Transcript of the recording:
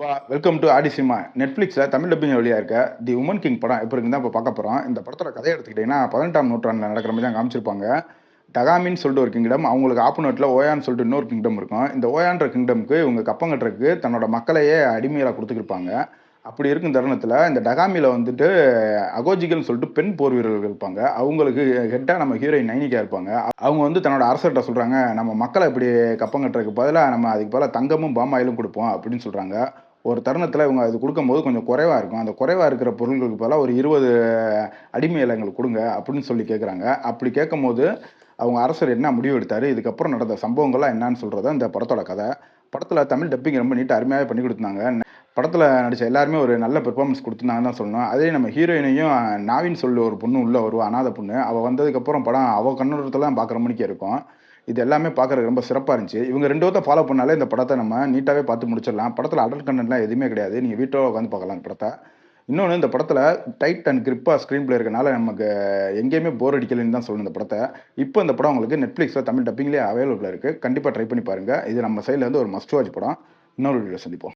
Welcome to ஆடிசிமா நெட்ஃப்ளிக்ஸில் Tamil dubbing வழியாக இருக்க தி உமன் கிங் படம் இப்போ இருக்குன்னு தான் இப்போ பார்க்க போகிறோம் இந்த படத்தோட கதையை எடுத்துக்கிட்டிங்கன்னா பதினெட்டாம் நூற்றாண்டில் நடக்கிற மாதிரி தான் காமிச்சிருப்பாங்க. டகாமின்னு சொல்லிட்டு ஒரு கிங்டம் அவங்களுக்கு ஆப்போனட்டில் ஓயான்னு சொல்லிட்டு இன்னொரு கிங்டம் இருக்கும். இந்த ஓயான்ற கிங்டம்க்கு இவங்க கப்பங்கட்டுறதுக்கு தன்னோட மக்களையே அடிமையாக கொடுத்துருப்பாங்க அப்படி இருக்கும் தருணத்தில் இந்த டகாமியில் வந்துட்டு அகோஜிகள்னு சொல்லிட்டு பெண் போர் வீரர்கள் இருப்பாங்க. அவங்களுக்கு ஹெட்டாக நம்ம ஹீரோயின் நைனிக்கா இருப்பாங்க. அவங்க வந்து தன்னோட அரசர்கிட்ட சொல்கிறாங்க நம்ம மக்களை இப்படி கப்பம் கட்டுறதுக்கு பதிலாக நம்ம அதுக்கு பதிலாக தங்கமும் பாமாயிலும் கொடுப்போம் அப்படின்னு சொல்கிறாங்க ஒரு தருணத்தில் இவங்க அது கொடுக்கும்போது கொஞ்சம் குறைவாக இருக்கும். அந்த குறைவாக இருக்கிற பொருள்களுக்கு பதிலாக ஒரு இருபது அடிமை எங்களுக்கு கொடுங்க அப்படின்னு சொல்லி கேட்குறாங்க அப்படி கேட்கும்போது அவங்க அரசர் என்ன முடிவு எடுத்தார்? இதுக்கப்புறம் நடந்த சம்பவங்கள்லாம் என்னன்னு சொல்கிறது இந்த படத்தோட கதை. படத்தில் தமிழ் டப்பிங் ரொம்ப நீட்டாக அருமையாகவே பண்ணி கொடுத்தாங்க படத்தில் நடித்த எல்லாருமே ஒரு நல்ல பெர்ஃபார்மன்ஸ் கொடுத்துருந்தாங்க தான் சொல்லணும். அதே நம்ம ஹீரோயினையும் நாவின் சொல்லி ஒரு பொண்ணு உள்ளே வருவா அனாத பொண்ணு. அவள் வந்ததுக்கப்புறம் படம் அவள் கண்ணோட்டத்தில் தான் பார்க்குற மணிக்கு இருக்கும். இது எல்லாமே பார்க்குறதுக்கு ரொம்ப சிறப்பாக இருந்துச்சு. இவங்க ரெண்டு பேர்த்த ஃபாலோ பண்ணாலே இந்த படத்தை நம்ம நீட்டாகவே பார்த்து முடிச்சிடலாம். படத்தில் அடல் கண்டென்ட்லாம் எதுவுமே கிடையாது. நீங்கள் வீட்டோட உட்காந்து பார்க்கலாம் இந்த படத்தை. இன்னொன்று இந்த படத்தில் டைட் அண்ட் கிரிப்பாக ஸ்க்ரீன் பிளே இருக்கனால நமக்கு எங்கேயுமே போர் அடிக்கலைன்னு தான் சொல்லணும் இந்த படத்தை. இப்போ இந்த படம் உங்களுக்கு நெட்ஃப்ளிக்ஸில் தமிழ் டப்பிங்லேயே அவைலபிளாக இருக்குது கண்டிப்பாக ட்ரை பண்ணி பாருங்கள் இது நம்ம சைடில் வந்து ஒரு மஸ்ட் வாட்ச் படம். இன்னொரு வீடியோ சந்திப்போம்.